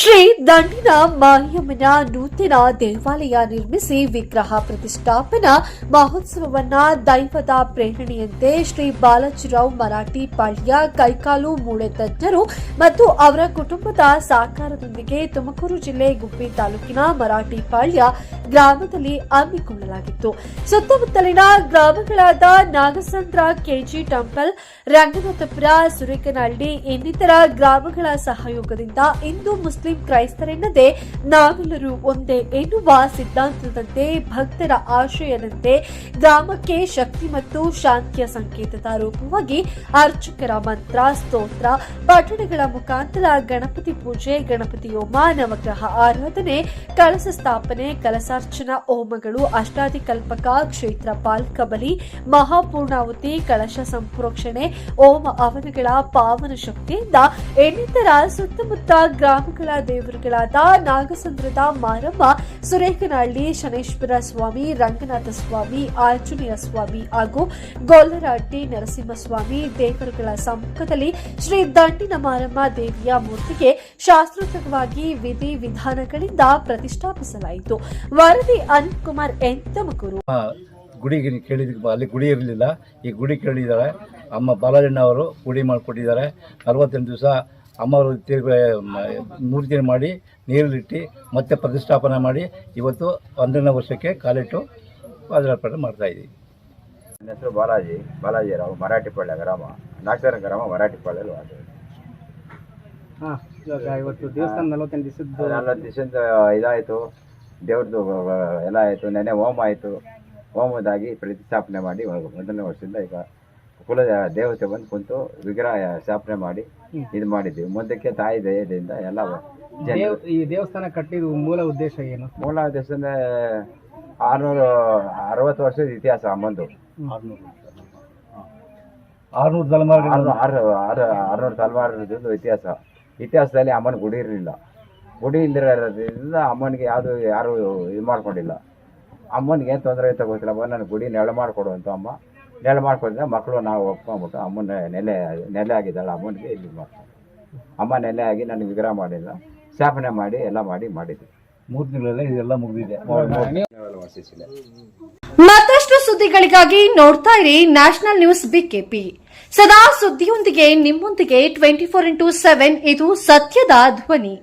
ಶ್ರೀ ದಂಡಿನ ಮಾಯಮ್ಮನ ನೂತನ ದೇವಾಲಯ ನಿರ್ಮಿಸಿ ವಿಗ್ರಹ ಪ್ರತಿಷ್ಠಾಪನಾ ಮಹೋತ್ಸವವನ್ನ ದೈವದ ಪ್ರೇರಣೆಯಂತೆ ಶ್ರೀ ಬಾಲಾಜಿರಾವ್ ಮರಾಠಿ ಪಾಳ್ಯ ಕೈಕಾಲು ಮೂಳೆ ತಜ್ಞರು ಮತ್ತು ಅವರ ಕುಟುಂಬದ ಸಹಕಾರದೊಂದಿಗೆ ತುಮಕೂರು ಜಿಲ್ಲೆ ಗುಬ್ಬಿ ತಾಲೂಕಿನ ಮರಾಠಿ ಪಾಳ್ಯ ಗ್ರಾಮದಲ್ಲಿ ಹಮ್ಮಿಕೊಳ್ಳಲಾಗಿತ್ತು. ಸುತ್ತಮುತ್ತಲಿನ ಗ್ರಾಮಗಳಾದ ನಾಗಸಂದ್ರ, ಕೆಜಿ ಟೆಂಪಲ್, ರಂಗನಾಥಪುರ, ಸುರೇಕನಹಳ್ಳಿ ಇನ್ನಿತರ ಗ್ರಾಮಗಳ ಸಹಯೋಗದಿಂದ ಇಂದು ಮುಸ್ಲಿಂ ಕ್ರೈಸ್ತರೆನ್ನದೇ ನಾವೆಲ್ಲರೂ ಒಂದೇ ಎನ್ನುವ ಸಿದ್ಧಾಂತದಂತೆ ಭಕ್ತರ ಆಶಯದಂತೆ ಗ್ರಾಮಕ್ಕೆ ಶಕ್ತಿ ಮತ್ತು ಶಾಂತಿಯ ಸಂಕೇತದ ರೂಪವಾಗಿ ಅರ್ಚಕರ ಮಂತ್ರ, ಸ್ತೋತ್ರ, ಪಠಣಗಳ ಮುಖಾಂತರ ಗಣಪತಿ ಪೂಜೆ, ಗಣಪತಿ ಹೋಮ, ನವಗ್ರಹ ಆರಾಧನೆ, ಕಳಸ ಸ್ಥಾಪನೆ, ಕಲಸಾರ್ಚನಾ ಹೋಮಗಳು, ಅಷ್ಟಾದಿಕಲ್ಪಕ, ಕ್ಷೇತ್ರ ಪಾಲ್ಕ ಬಲಿ ಮಹಾಪೂರ್ಣಾಹುತಿ, ಕಳಶ ಸಂಪ್ರೋಕ್ಷಣೆ ಓಮ ಅವನಗಳ ಪಾವನ ಶಕ್ತಿಯಿಂದ ಇನ್ನಿತರ ಸುತ್ತಮುತ್ತ ಗ್ರಾಮಗಳ ದೇವರುಗಳಾದ ನಾಗಸಂದ್ರದ ಮಾರಮ್ಮ, ಸುರೇಖನಹಳ್ಳಿ, ಶನೇಶ್ವರ ಸ್ವಾಮಿ, ರಂಗನಾಥ ಸ್ವಾಮಿ, ಆಂಜನೇಯ ಸ್ವಾಮಿ ಹಾಗೂ ಗೊಲ್ಲರಹಟ್ಟಿ ನರಸಿಂಹಸ್ವಾಮಿ ದೇವರುಗಳ ಸಮ್ಮುಖದಲ್ಲಿ ಶ್ರೀ ದಂಡಿನ ಮಾರಮ್ಮ ದೇವಿಯ ಮೂರ್ತಿಗೆ ಶಾಸ್ತ್ರೋಕ್ತವಾಗಿ ವಿಧಿ ವಿಧಾನಗಳಿಂದ ಪ್ರತಿಷ್ಠಾಪಿಸಲಾಯಿತು. ವರದಿ ಅನಿಲ್ ಕುಮಾರ್ ಎನ್ ತುಮಕೂರು. ಗುಡಿಗೆ ಕೇಳಿದ ಅಲ್ಲಿ ಗುಡಿ ಇರಲಿಲ್ಲ. ಈ ಗುಡಿ ಕೇಳಿದ್ದಾರೆ ಅಮ್ಮ ಬಾಲಾಜಣ್ಣ ಅವರು ಗುಡಿ ಮಾಡಿಕೊಟ್ಟಿದ್ದಾರೆ. ಅರವತ್ತೆಂಟು ದಿವಸ ಅಮ್ಮವರು ತಿರ್ಗ ಮೂರ್ತಿ ಮಾಡಿ ನೀರಲ್ಲಿಟ್ಟು ಮತ್ತೆ ಪ್ರತಿಷ್ಠಾಪನೆ ಮಾಡಿ ಇವತ್ತು ಒಂದನೇ ವರ್ಷಕ್ಕೆ ಕಾಲಿಟ್ಟು ಪಾದಾರ್ಪಣೆ ಮಾಡ್ತಾ ಇದ್ದೀವಿ. ನನ್ನ ಹೆಸರು ಬಾಲಾಜಿ ಬಾಲಾಜಿರಾವ್ ಮರಾಠಿಪಾಳ್ಯ ಗ್ರಾಮ ನಾಗಸರ ಗ್ರಾಮ ಮರಾಠಿಪಾಳ್ಯಲ್ಲಿ ವಾಸ ಹಾ ಇವಾಗ ಇವತ್ತು ದೇವಸ್ಥಾನ ನಲವತ್ತೆಂಟು ದಿವಸದ್ದು ನಲವತ್ತು ದಿವಸದ ಇದಾಯಿತು. ದೇವ್ರದ್ದು ಎಲ್ಲ ಆಯಿತು ನೆನೆ ಹೋಮ ಆಯಿತು. ಹೋಮದಾಗಿ ಪ್ರತಿಷ್ಠಾಪನೆ ಮಾಡಿ ಒಂದನೇ ಮೊದಲನೇ ವರ್ಷದಿಂದ ಈಗ ಕುಲ ದೇವತೆ ಬಂದು ಕುಂತು ವಿಗ್ರಹ ಸ್ಥಾಪನೆ ಮಾಡಿ ಇದು ಮಾಡಿದ್ದೀವಿ. ಮುಂದಕ್ಕೆ ತಾಯಿ ದಯದಿಂದ ಎಲ್ಲ ದೇವ್ ಈ ದೇವಸ್ಥಾನ ಕಟ್ಟಿದ ಮೂಲ ಉದ್ದೇಶ ಏನು? ಮೂಲ ದೇವಸ್ಥಾನ ಆರ್ನೂರು ಅರವತ್ತು ವರ್ಷದ ಇತಿಹಾಸ ಅಮ್ಮಂದು ಆರ್ನೂರು ತಲೆಮಾರು ಆರು ಆರು ಆರು ಆರುನೂರು ತಲೆಮಾರದ ಇತಿಹಾಸ. ಇತಿಹಾಸದಲ್ಲಿ ಅಮ್ಮನ ಗುಡಿ ಇರಲಿಲ್ಲ. ಗುಡಿ ಇಲ್ದಿರೋದ್ರಿಂದ ಅಮ್ಮನಿಗೆ ಯಾವುದು ಯಾರು ಇದು ಮಾಡ್ಕೊಂಡಿಲ್ಲ. ಅಮ್ಮನಿಗೆ ಏನು ತೊಂದರೆ ಆಯ್ತಾ ಗೊತ್ತಿಲ್ಲ. ಅಮ್ಮ ನನ್ನ ಗುಡಿ ನೆಳ ಮಾಡಿಕೊಡು ಅಂತ ಅಮ್ಮ. ನೆಲೆ ಮಾಡ್ಕೊಂಡ್ರೆ ಮಕ್ಕಳು ನಾವು ಒಪ್ಕೊಂಡ್ಬಿಟ್ಟು ಅಮ್ಮನ ನೆಲೆ ನೆಲೆ ಆಗಿದ್ದಾಳೆ ಅಮ್ಮನಿಗೆ ಇಲ್ಲಿ ಮಾಡ್ತಾರೆ ಅಮ್ಮ ನೆಲೆ ಆಗಿ ನನಗೆ ವಿಗ್ರಹ ಮಾಡಿಲ್ಲ ಸ್ಥಾಪನೆ ಮಾಡಿ ಎಲ್ಲ ಮಾಡಿ ಮಾಡಿದ್ವಿ. ಮೂರು ತಿಂಗಳಲ್ಲೇ ಇದೆಲ್ಲ ಮುಗಿದಿದೆ. ವಾಸಿಸಿಲ್ಲ ಮತ್ತಷ್ಟು ಸುದ್ದಿಗಳಿಗಾಗಿ ನೋಡ್ತಾ ಇರಿ ನ್ಯಾಷನಲ್ ನ್ಯೂಸ್ ಬಿಕೆಪಿ. ಸದಾ ಸುದ್ದಿಯೊಂದಿಗೆ ನಿಮ್ಮೊಂದಿಗೆ ಟ್ವೆಂಟಿ ಫೋರ್ ಇಂಟು ಸೆವೆನ್ ಇದು ಸತ್ಯದ ಧ್ವನಿ.